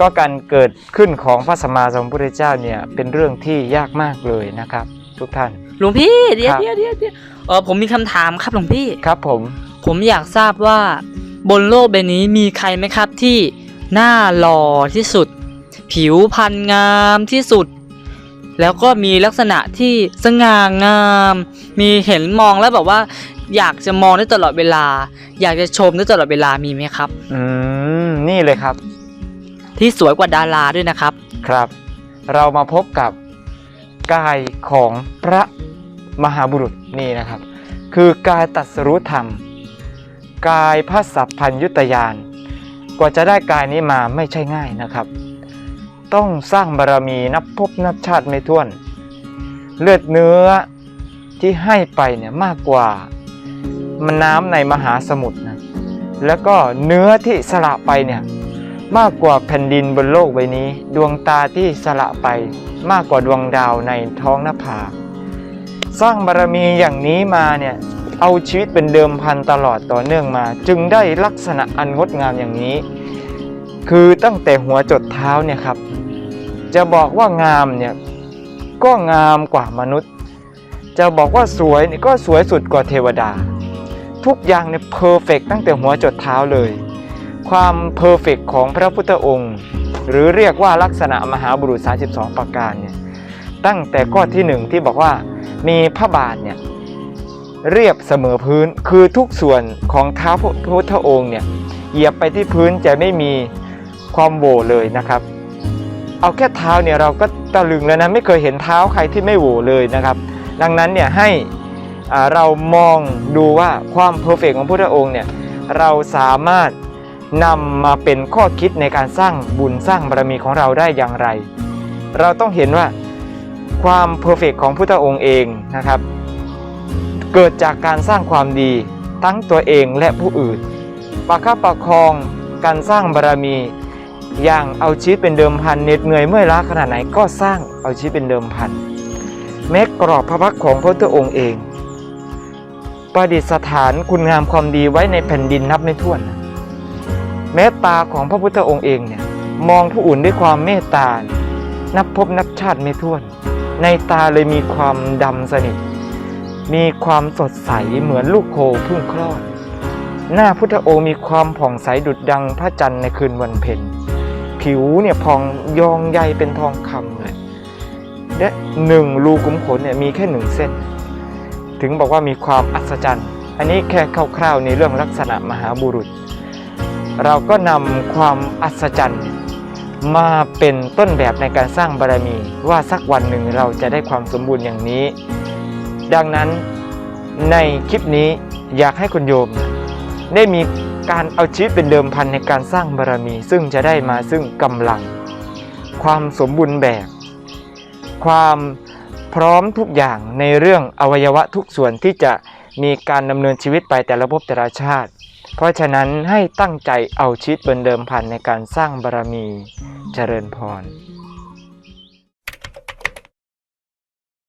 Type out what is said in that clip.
ก็การเกิดขึ้นของพระสัมมาสัมพุทธเจ้าเนี่ยเป็นเรื่องที่ยากมากเลยนะครับ ทุกท่าน หลวงพี่เดี๋ยวครับ เดี๋ยวเดี๋ยวเดี๋ยวเออผมมีคำถามครับหลวงพี่ ครับผมผมอยากทราบว่า บนโลกใบนี้มีใครไหมครับที่หน้าหล่อที่สุด ผิวพรรณงามที่สุด แล้วก็มีลักษณะที่สง่างาม มีเห็นมองแล้วแบบว่า อยากจะมองได้ตลอดเวลา อยากจะชมได้ตลอดเวลามีไหมครับ อืมนี่เลยครับ ที่สวยกว่าดาราด้วยนะครับ ครับ เรามาพบกับกายของพระมหาบุรุษนี่นะครับ คือกายตัดสรู้ธรรม กายพระสัพพัญยุตยาน กว่าจะได้กายนี้มาไม่ใช่ง่ายนะครับ ต้องสร้างบารมีนับภพนับชาติไม่ถ้วน เลือดเนื้อที่ให้ไปเนี่ยมากกว่ามันน้ำในมหาสมุทรนะแล้วก็เนื้อที่สละไปเนี่ย มากกว่าแผ่นดินบนโลกใบนี้ ดวงตาที่สละไป มากกว่าดวงดาวในท้องนภาสร้างบารมีอย่างนี้มาเนี่ยเอาชีวิตเป็นเดิมพันตลอดต่อเนื่องมา จึงได้ลักษณะอันงดงามอย่างนี้ คือตั้งแต่หัวจดเท้าเนี่ยครับ จะบอกว่างามเนี่ยก็งามกว่ามนุษย์ จะบอกว่าสวยก็สวยสุดกว่าเทวดา ทุกอย่างเนี่ยเพอร์เฟกตั้งแต่หัวจดเท้าเลย ความเพอร์เฟกของพระพุทธองค์ หรือเรียกว่าลักษณะมหาบุรุษ 32 ประการเนี่ยตั้งแต่ข้อที่หนึ่งที่บอกว่ามีพระบาทเนี่ยเรียบเสมอพื้นคือทุกส่วนของเท้าพระพุทธองค์เนี่ยเหยียบไปที่พื้นจะไม่มีความโหวเลยนะครับ เอาแค่เท้าเนี่ยเราก็ตะลึงแล้วนะไม่เคยเห็นเท้าใครที่ไม่โหวเลยนะครับ ดังนั้นเนี่ยให้เรามองดูว่าความเพอร์เฟกของพระพุทธองค์เนี่ยเราสามารถ นำมาเป็นข้อคิดในการสร้างบุญสร้างบารมีของเราได้อย่างไร เราต้องเห็นว่าความเพอร์เฟกของพุทธองค์เองนะครับ เกิดจากการสร้างความดีทั้งตัวเองและผู้อื่น ประคับประคองการสร้างบารมี อย่างเอาชีวิตเป็นเดิมพันเหน็ดเหนื่อยเมื่อยล้าขนาดไหนก็สร้างเอาชีวิตเป็นเดิมพันแม้กรอบพระพักของพระพุทธองค์เอง ประดิษฐานคุณงามความดีไว้ในแผ่นดินนับไม่ถ้วนนะ แม้ตาของพระพุทธองค์เองเนี่ยมองผู้อื่นด้วยความเมตตา นับพบนับชาติไม่ถ้วน ในตาเลยมีความดำสนิท มีความสดใสเหมือนลูกโคเพิ่งคลอด หน้าพุทธองค์มีความผ่องใสดุจดังพระจันทร์ในคืนวันเพ็ญ ผิวเนี่ยพองยองใยเป็นทองคำเลยและหนึ่งรูขุมขนเนี่ยมีแค่หนึ่งเส้น ถึงบอกว่ามีความอัศจรรย์ อันนี้แค่คร่าวๆในเรื่องลักษณะมหาบุรุษ เราก็นำความอัศจรรย์มาเป็นต้นแบบในการสร้างบารมี ว่าสักวันหนึ่งเราจะได้ความสมบูรณ์อย่างนี้ ดังนั้นในคลิปนี้อยากให้คุณโยม ได้มีการเอาชีวิตเป็นเดิมพันในการสร้างบารมี ซึ่งจะได้มาซึ่งกำลัง ความสมบูรณ์แบบ ความพร้อมทุกอย่างในเรื่องอวัยวะทุกส่วนที่จะมีการดำเนินชีวิตไปแต่ละภพแต่ละชาติ เพราะฉะนั้นให้ตั้งใจเอาชีวิตเป็นเดิมพันในการสร้างบารมีเจริญพร